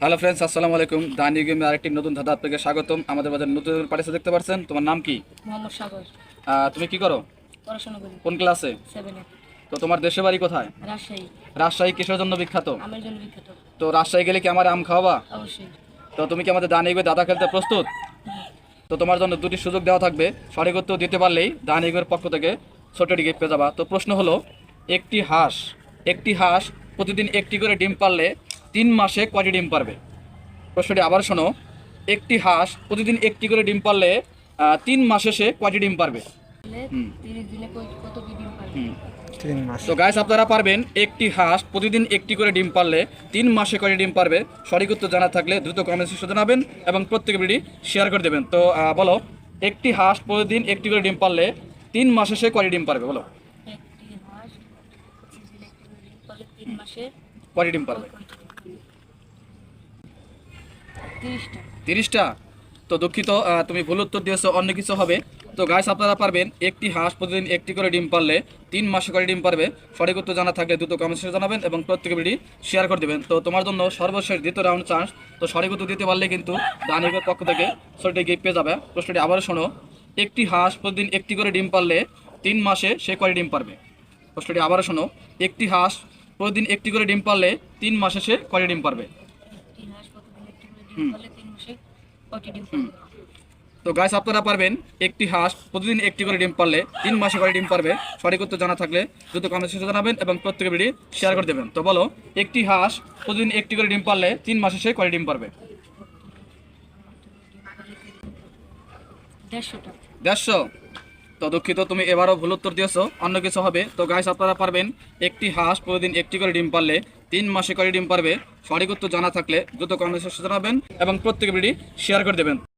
Hello friends আসসালামু আলাইকুম। দানি গেমে আরেকটি নতুন ধাঁধা আপনাকে স্বাগতম। আমাদের বাজার নতুন পাঠিয়েছে দেখতে পাচ্ছেন তোমার নাম কি? মোহাম্মদ সাগর। তুমি কি করো? পড়াশোনা করি। কোন ক্লাসে? সেভেনে তো তোমার দেশের বাড়ি কোথায়? রাজশাহী। রাজশাহী কিসের জন্য বিখ্যাত? আমের জন্য বিখ্যাত। তো রাজশাহী গেলে কি আমার আম খাওয়াবা? অবশ্যই। তো তুমি কি আমাদের দানি গেমে দাদা খেলতে প্রস্তুত? তো তোমার জন্য দুটি সুযোগ দেওয়া থাকবে। সঠিক উত্তর দিতে পারলেই দানি গেমের পক্ষ থেকে ছোটটি গিফট পেয়ে যাবা। তো প্রশ্ন হলো একটি হাঁস একটি হাঁস প্রতিদিন একটি করে ডিম পারলে তিন মাসে কয়টি ডিম পারবে? প্রশ্নটি আবার শোনো। একটি হাঁস প্রতিদিন একটি করে ডিম পারলে তিন মাসে সে কয়টি ডিম পারবে? তো গাইস আপনারা পারবেন একটি হাঁস প্রতিদিন একটি করে ডিম পারলে তিন মাসে কয়টি ডিম পারবে? সঠিক উত্তর জানা থাকলে দ্রুত কমেন্ট সেকশনে জানাবেন এবং প্রত্যেকে ভিডিও শেয়ার করে দেবেন। তো বলো একটি হাঁস প্রতিদিন একটি করে ডিম পারলে তিন মাসে সে কয়টি ডিম পারবে? বলো। একটি হাঁস প্রতিদিন একটি করে ডিম পারলে তিন মাসে কয়টি ডিম পারবে? তিরিশটা। তো দুঃখিত তুমি ভুল উত্তর দিয়েছ, অন্য কিছু হবে। তো গাইস আপনারা পারবেন একটি হাঁস প্রতিদিন একটি করে ডিম পারলে, তিন মাসে করে ডিম পারবে। সঠিক উত্তর জানা থাকলে দ্রুত কমেন্ট জানাবেন এবং প্রত্যেকে ভিডিও শেয়ার করে দেবেন। তো তোমার জন্য সর্বশেষ দ্বিতীয় রাউন্ড চান্স তো সঠিক উত্তর দিতে পারলে কিন্তু দানিকের পক্ষ থেকে ছোটটি গিফট পেয়ে যাবে। প্রশ্নটি আবারও শোনো, একটি হাঁস প্রতিদিন একটি করে ডিম পারলে, তিন মাসে সে কয় ডিম পারবে। প্রশ্নটি আবারও শোনো, একটি হাঁস প্রতিদিন একটি করে ডিম পারলে, তিন মাসে সে কয় ডিম পারবে। পারলে তিন মাসে কয়টি ডিম তো গাইস আপনারা পারবেন একটি হাঁস প্রতিদিন একটি করে ডিম পারলে তিন মাসে করে ডিম পারবে সঠিক উত্তর জানা থাকলে দ্রুত কমেন্ট সেকশনে জানাবেন এবং প্রত্যেকের ভিডিও শেয়ার করে দেবেন। তো বলো একটি হাঁস প্রতিদিন একটি করে ডিম পারলে তিন মাসে সে করে ডিম পারবে? দেড়শো তো দুঃখিত তুমি এবারও ভুল উত্তর দিয়েছ অন্য কিছু হবে। তো গাইস আপনারা পারবেন একটি হাঁস প্রতিদিন একটি করে ডিম পারলে তিন মাসে করে ডিম পারবে, সঠিক উত্তর জানা থাকলে দ্রুত কমেন্ট জানাবেন এবং প্রত্যেকের ভিডিও শেয়ার করে দেবেন।